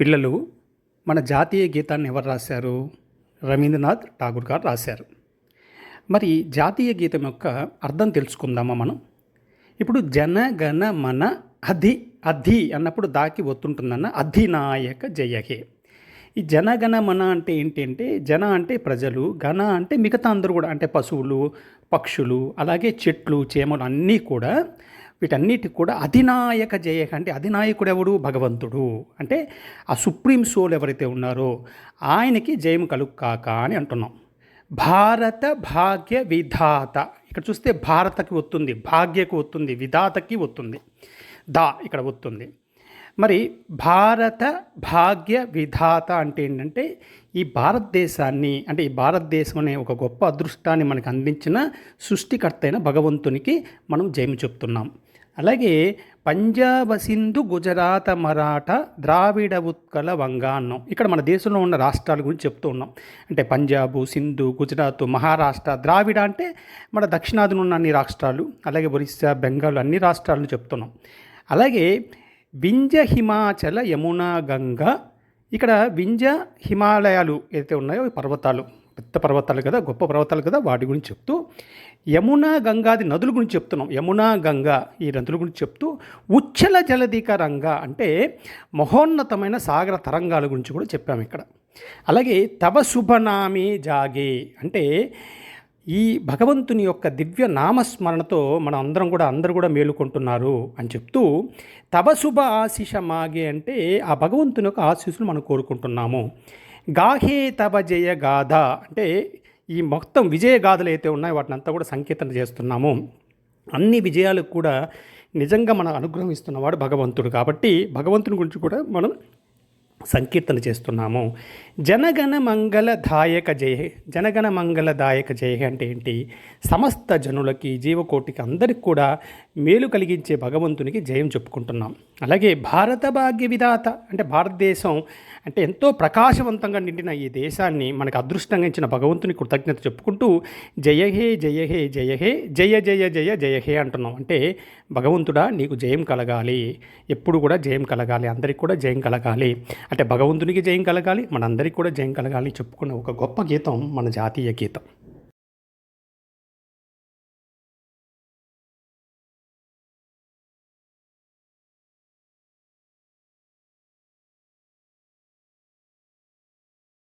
పిల్లలు మన జాతీయ గీతాన్ని ఎవరు రాశారు? రవీంద్రనాథ్ ఠాగూర్ గారు రాశారు. మరి జాతీయ గీతం యొక్క అర్థం తెలుసుకుందామా మనం? ఇప్పుడు జన గణ మన అధి అధి అన్నప్పుడు దాకి ఒత్తుంటుందన్న అధినాయక జయహే. ఈ జనగణ మన అంటే ఏంటి అంటే జన అంటే ప్రజలు గణ అంటే మిగతా అందరూ కూడా అంటే పశువులు పక్షులు అలాగే చెట్లు చేమలు అన్నీ కూడా వీటన్నిటికి కూడా అధినాయక జయ అంటే అధినాయకుడు ఎవడు భగవంతుడు. అంటే ఆ సుప్రీం సోల్ ఎవరైతే ఉన్నారో ఆయనకి జయం కలుగు కాక అని అంటున్నాం. భారత భాగ్య విధాత. ఇక్కడ చూస్తే భారతకి వస్తుంది భాగ్యకు వస్తుంది విధాతకి వస్తుంది దా ఇక్కడ వస్తుంది మరి భారత భాగ్య విధాత అంటే ఏంటంటే ఈ భారతదేశాన్ని అంటే ఈ భారతదేశం అనే ఒక గొప్ప అదృష్టాన్ని మనకు అందించిన సృష్టికర్త అయిన భగవంతునికి మనం జయం చెప్తున్నాం. అలాగే పంజాబ్ సింధు గుజరాత మరాఠ ద్రావిడ ఉత్కల వంగ అన్నాం. ఇక్కడ మన దేశంలో ఉన్న రాష్ట్రాల గురించి చెప్తూ ఉన్నాం. అంటే పంజాబు సింధు గుజరాత్ మహారాష్ట్ర ద్రావిడ అంటే మన దక్షిణాదిన ఉన్న అన్ని రాష్ట్రాలు అలాగే ఒరిస్సా బెంగాల్ అన్ని రాష్ట్రాలను చెప్తున్నాం. అలాగే వింజ హిమాచల యమునా గంగ. ఇక్కడ వింజ హిమాలయాలు ఏదైతే ఉన్నాయో పర్వతాలు. పెద్ద పర్వతాలు కదా గొప్ప పర్వతాలు కదా వాటి గురించి చెప్తూ యమునా గంగాది నదుల గురించి చెప్తున్నాం. యమునా గంగా ఈ నదుల గురించి చెప్తూ ఉచ్చల జలధిక రంగ అంటే మహోన్నతమైన సాగర తరంగాల గురించి కూడా చెప్పాము ఇక్కడ. అలాగే తవ శుభనామి జాగే అంటే ఈ భగవంతుని యొక్క దివ్య నామస్మరణతో మనం అందరం కూడా అందరూ కూడా మేలుకుంటున్నారు అని చెప్తూ తవ శుభ ఆశిష మాగే అంటే ఆ భగవంతుని యొక్క ఆశీస్సులు మనం కోరుకుంటున్నాము. గాహే తవ జయ గాథ అంటే ఈ మొత్తం విజయ గాథలు అయితే ఉన్నాయో వాటిని అంతా కూడా సంకీర్తన చేస్తున్నాము. అన్ని విజయాలకు కూడా నిజంగా మనం అనుగ్రహిస్తున్నవాడు భగవంతుడు కాబట్టి భగవంతుని గురించి కూడా మనం సంకీర్తన చేస్తున్నాము. జనగణ మంగళదాయక జయ జనగణ మంగళదాయక జయ అంటే ఏంటి? సమస్త జనులకి జీవకోటికి అందరికి కూడా మేలు కలిగించే భగవంతునికి జయం చెప్పుకుంటున్నాం. అలాగే భారత భాగ్య విధాత అంటే భారతదేశం అంటే ఎంతో ప్రకాశవంతంగా నిండిన ఈ దేశాన్ని మనకు అదృష్టంగా ఇచ్చిన భగవంతుని కృతజ్ఞత చెప్పుకుంటూ జయ హే జయ హే జయ హే జయ జయ జయ జయ హే అంటున్నాం. అంటే భగవంతుడా నీకు జయం కలగాలి. ఎప్పుడు కూడా జయం కలగాలి. అందరికి కూడా జయం కలగాలి. అంటే భగవంతునికి జయం కలగాలి మనందరికీ కూడా జయం కలగాలి చెప్పుకున్న ఒక గొప్ప గీతం మన జాతీయ గీతం.